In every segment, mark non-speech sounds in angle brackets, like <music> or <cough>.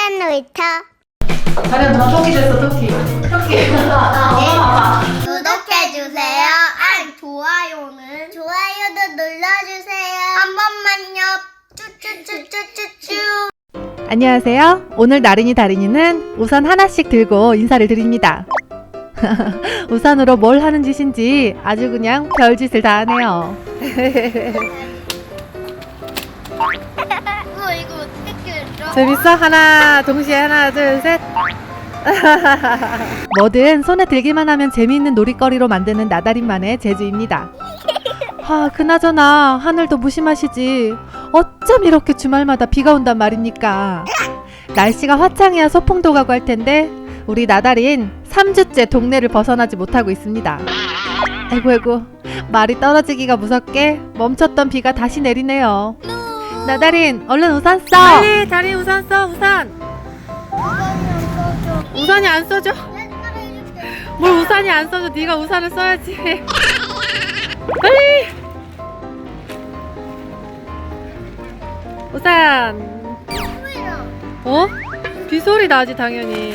딴딴 놀이터. 다리야 너 토끼 됐어 토끼. 토끼. <laughs> 구독해주세요. 아 좋아요는. 좋아요도 눌러주세요. 한 번만요. 쭈쭈쭈쭈쭈쭈. 안녕하세요. 오늘 나린이 다린이는 우산 하나씩 들고 인사를 드립니다. <laughs> 우산으로 뭘 하는 짓인지 아주 그냥 별짓을 다 하네요 <laughs> 재밌어? 하나 동시에 하나 둘 셋. <laughs> 뭐든 손에 들기만 하면 재미있는 놀이거리로 만드는 나다린만의 재주입니다. 아 그나저나 하늘도 무심하시지. 어쩜 이렇게 주말마다 비가 온단 말입니까? 날씨가 화창해야 소풍도 가고 할 텐데 우리 나다린 3주째 동네를 벗어나지 못하고 있습니다. 아이고 아이고. 말이 떨어지기가 무섭게 멈췄던 비가 다시 내리네요 나다린 얼른 우산 써. 빨리 다린 우산 써 우산. 우산이 안 써져? 뭘 우산이 안 써져? 네가 우산을 써야지. 빨리. 우산. 어? 빗소리 나지 당연히.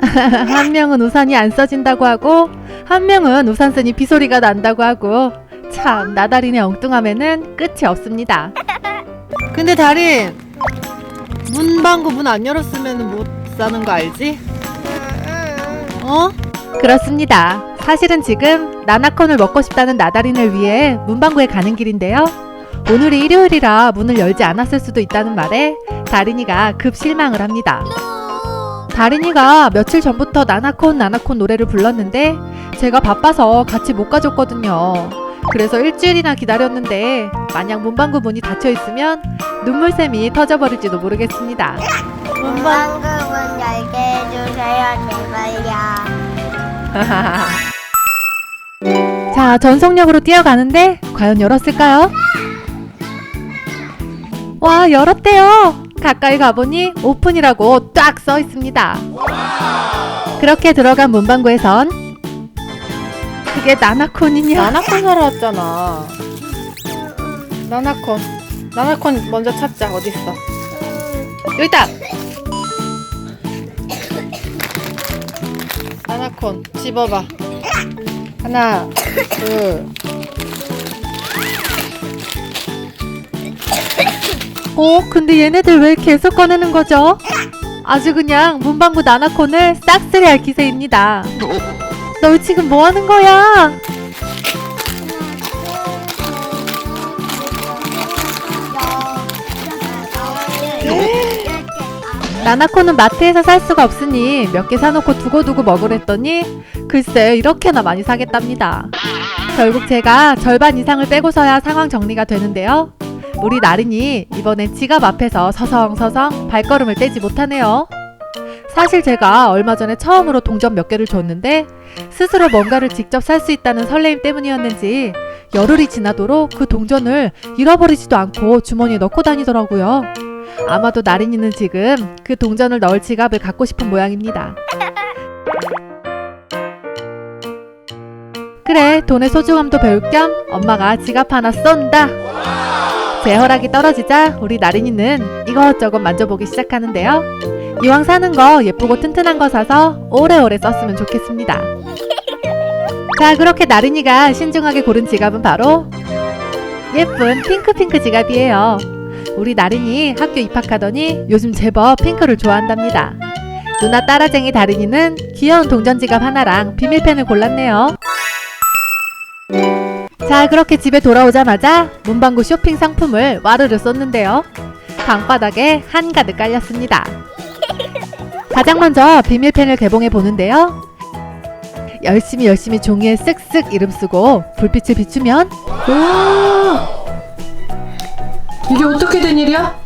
<laughs> 한 명은 우산이 안 써진다고 하고 한 명은 우산 쓰니 빗소리가 난다고 하고 참 나다린의 엉뚱함에는 끝이 없습니다 근데 다린 문방구 문 안 열었으면 못 사는 거 알지? 어? 그렇습니다. 사실은 지금 나나콘을 먹고 싶다는 나다린을 위해 문방구에 가는 길인데요. 오늘이 일요일이라 문을 열지 않았을 수도 있다는 말에 다린이가 급 실망을 합니다. 다린이가 며칠 전부터 나나콘 나나콘 노래를 불렀는데 제가 바빠서 같이 못 가줬거든요. 그래서 일주일이나 기다렸는데 만약 문방구 문이 닫혀 있으면 눈물샘이 터져버릴지도 모르겠습니다. 문방 문방구 문 열게 해주세요 제발요 <laughs> 자, 전속력으로 뛰어가는데 과연 열었을까요? 와, 열었대요. 가까이 가보니 오픈이라고 딱 써 있습니다. 그렇게 들어간 문방구에선 그게 나나콘이냐? 나나콘 사러 왔잖아. 나나콘. 나나콘 먼저 찾자. 어디 있어? 여기 있다. 나나콘 집어봐. 하나, 둘. 어, 근데 얘네들 왜 계속 꺼내는 거죠? 아주 그냥 문방구 나나콘을 싹쓸이 할 기세입니다. 너 지금 뭐 하는 거야? 나나콘은 마트에서 살 수가 없으니 몇 개 사놓고 두고두고 먹으랬더니 글쎄 이렇게나 많이 사겠답니다. 결국 제가 절반 이상을 빼고서야 상황 정리가 되는데요. 우리 나린이 이번엔 지갑 앞에서 서성서성 발걸음을 떼지 못하네요. 사실 제가 얼마 전에 처음으로 동전 몇 개를 줬는데 스스로 뭔가를 직접 살 수 있다는 설레임 때문이었는지 열흘이 지나도록 그 동전을 잃어버리지도 않고 주머니에 넣고 다니더라고요. 아마도 나린이는 지금 그 동전을 넣을 지갑을 갖고 싶은 모양입니다. 그래, 돈의 소중함도 배울 겸 엄마가 지갑 하나 쏜다. 제 허락이 떨어지자 우리 나린이는 이것저것 만져보기 시작하는데요. 이왕 사는 거 예쁘고 튼튼한 거 사서 오래오래 썼으면 좋겠습니다. <laughs> 자, 그렇게 나린이가 신중하게 고른 지갑은 바로 예쁜 핑크핑크 지갑이에요. 우리 나린이 학교 입학하더니 요즘 제법 핑크를 좋아한답니다. 누나 따라쟁이 다린이는 귀여운 동전 지갑 하나랑 비밀펜을 골랐네요. 자, 그렇게 집에 돌아오자마자 문방구 쇼핑 상품을 와르르 쏟는데요. 방바닥에 한가득 깔렸습니다. 가장 먼저 비밀펜을 개봉해 보는데요. 열심히 열심히 종이에 쓱쓱 이름 쓰고 불빛을 비추면 와! 이게 어떻게 된 일이야?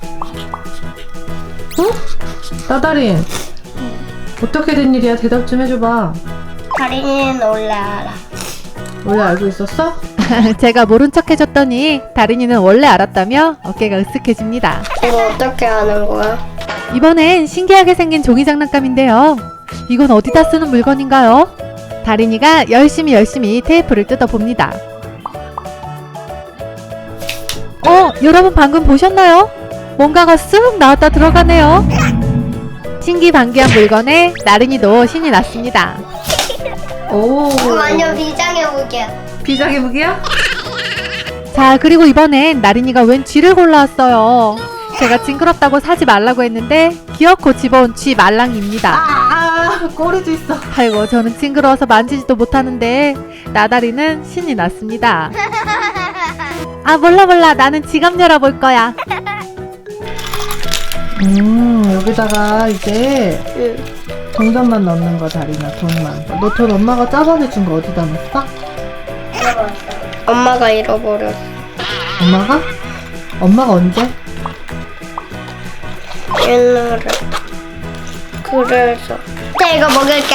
어? 나다린. 어떻게 된 일이야? 대답 좀 해줘봐. 다린이는 원래 알아 원래 알고 있었어? <laughs> 제가 모른 척 해줬더니 다린이는 원래 알았다며 어깨가 으쓱해집니다. 이거 어떻게 하는 거야? 이번엔 신기하게 생긴 종이 장난감인데요. 이건 어디다 쓰는 물건인가요? 다린이가 열심히 열심히 테이프를 뜯어봅니다. 어, 여러분 방금 보셨나요? 뭔가가 쑥 나왔다 들어가네요. 신기반기한 물건에 나린이도 신이 났습니다. 오, 완전 비장의 무기야. 비장의 무기야? 자, 그리고 이번엔 나린이가 웬 쥐를 골라왔어요. 제가 징그럽다고 사지 말라고 했는데 귀엽고 집어온 쥐 말랑입니다. 아, 꼬리도 있어. 아이고, 저는 징그러워서 만지지도 못하는데 나다리는 신이 났습니다. 아, 몰라 몰라. 나는 지갑 열어볼 거야. 음, 여기다가 이제 응. 동전만 넣는 거 다리나 돈만. 너 돈 엄마가 짜방에 준거 어디다 넣었어? 엄마가 잃어버렸어. 엄마가? 엄마가 언제? 옛날에. 그래서. 자, 이거 먹을게.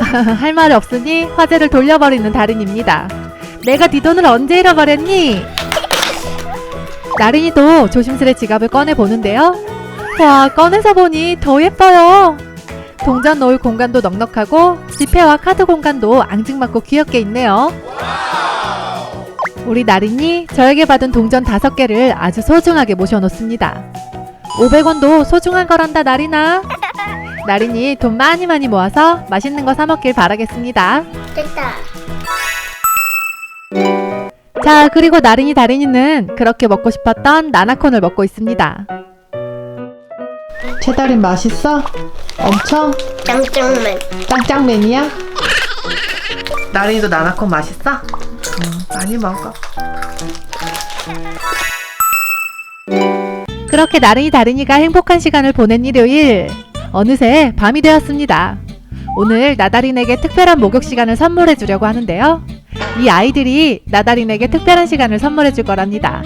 <laughs> 할 말이 없으니 화제를 돌려버리는 달인입니다. 내가 네 돈을 언제 잃어버렸니? 나린이도 조심스레 지갑을 꺼내 보는데요. 와, 꺼내서 보니 더 예뻐요. 동전 넣을 공간도 넉넉하고 지폐와 카드 공간도 앙증맞고 귀엽게 있네요. 우리 나린이 저에게 받은 동전 다섯 개를 아주 소중하게 모셔놓습니다. 500원도 소중한 거란다 나린아. 나린이 돈 많이 많이 모아서 맛있는 거 사 먹길 바라겠습니다. 됐다. 자, 그리고 나린이 다린이는 그렇게 먹고 싶었던 나나콘을 먹고 있습니다. 채다린 맛있어? 엄청 짱짱맨. 짱짱맨이야? 나린이도 나나콘 맛있어? 응, 많이 먹어. 그렇게 나린이 다린이가 행복한 시간을 보낸 일요일 어느새 밤이 되었습니다. 오늘 나다린에게 특별한 목욕 시간을 선물해 주려고 하는데요. 이 아이들이 나다린에게 특별한 시간을 선물해 줄 거랍니다.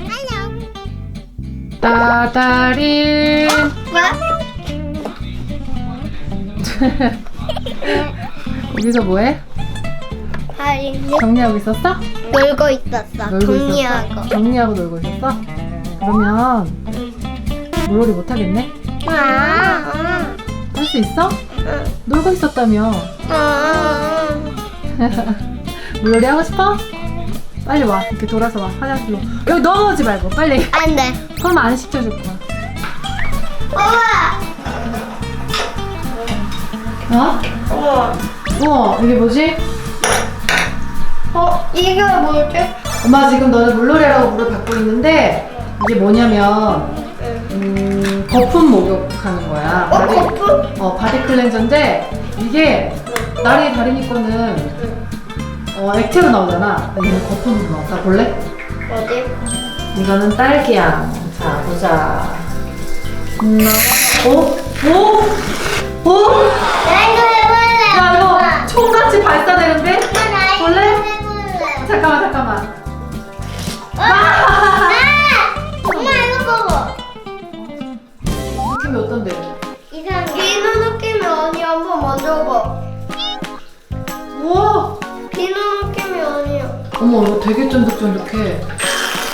나다린 뭐? <laughs> 여기서 뭐해? 하린이 정리하고 있었어? 놀고 있었어. 놀고 정리하고. 있었어? 정리하고 놀고 있었어? 그러면 물놀이 못 하겠네? 아, 할 수 있어? 응. 놀고 있었다며. 아, 물놀이 하고 싶어? 빨리 와. 이렇게 돌아서 와. 화장실로. 여기 넘어오지 말고 빨리. 안 돼. 그럼 안 시켜줄 거야. 우와! 어? 우와. 우와 이게 뭐지? 어, 이게 뭐지? 엄마 지금 너는 물놀이라고 물을 받고 있는데 이게 뭐냐면 음, 거품 목욕하는 거야. 어, 바디- 거품? 어 바디 클렌저인데 이게 나리 다리니 거는 어 액체로 나오잖아. 이거는 거품으로 나왔다 볼래? 어디? 이거는 딸기향. 자 보자. 음, 오? 오? 오? 나 이거 해볼래. 야 이거 총같이 발사되는데? 엄마, 나 이거 볼래? 해볼래. 잠깐만 잠깐만. 아! 만져봐. 우와! 비누 느낌이 아니야. 어머 이거 되게 쫀득쫀득해.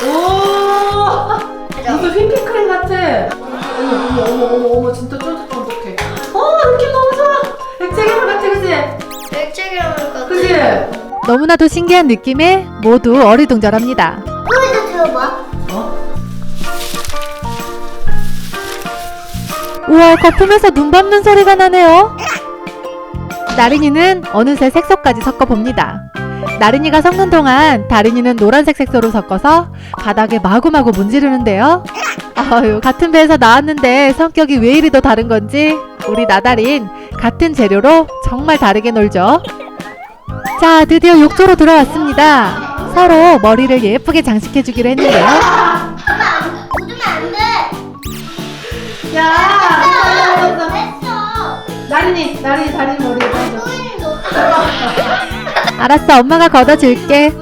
오! <laughs> 무슨 휘핑크림 같아. 어머 어머 어머 어머 어머 진짜 쫀득쫀득해. 어 느낌 너무 좋아. 액체괴물 같아 그지? 액체기랑 같아. 그지? 너무나도 신기한 느낌에 모두 어리둥절합니다. 소리도 들어봐. 어? 우와 거품에서 눈 밟는 소리가 나네요. 나린이는 어느새 색소까지 섞어봅니다. 나린이가 섞는 동안 다린이는 노란색 색소를 섞어서 바닥에 마구마구 문지르는데요. 아유 같은 배에서 나왔는데 성격이 왜 이리 더 다른 건지 우리 나다린 같은 재료로 정말 다르게 놀죠. 자 드디어 욕조로 들어왔습니다. 서로 머리를 예쁘게 장식해주기로 했는데요. 안 돼. 야. 나린이, 나린이 다리 너. <laughs> 알았어, 엄마가 걷어줄게.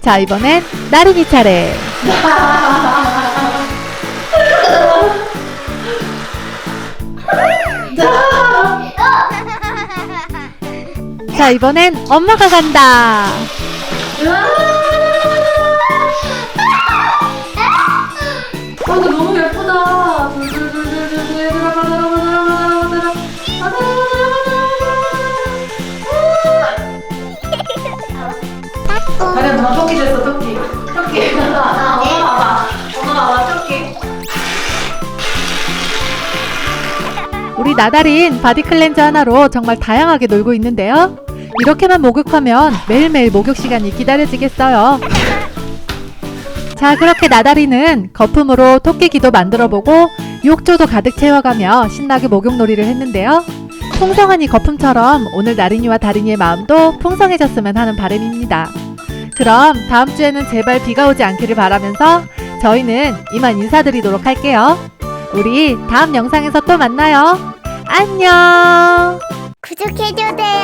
자, 이번엔 나린이 차례. <laughs> 자, 이번엔 엄마가 간다. 다리야 누나 토끼 줬어 토끼 토끼 <laughs> 엄마 봐봐 엄마 봐봐 토끼 우리 나다린 바디 클렌저 하나로 정말 다양하게 놀고 있는데요. 이렇게만 목욕하면 매일매일 목욕 시간이 기다려지겠어요. 자, 그렇게 나다리는 거품으로 토끼기도 만들어보고 욕조도 가득 채워가며 신나게 목욕놀이를 했는데요. 풍성한 이 거품처럼 오늘 나린이와 다린이의 마음도 풍성해졌으면 하는 바람입니다. 그럼 다음 주에는 제발 비가 오지 않기를 바라면서 저희는 이만 인사드리도록 할게요. 우리 다음 영상에서 또 만나요. 안녕! 구독해줘세요.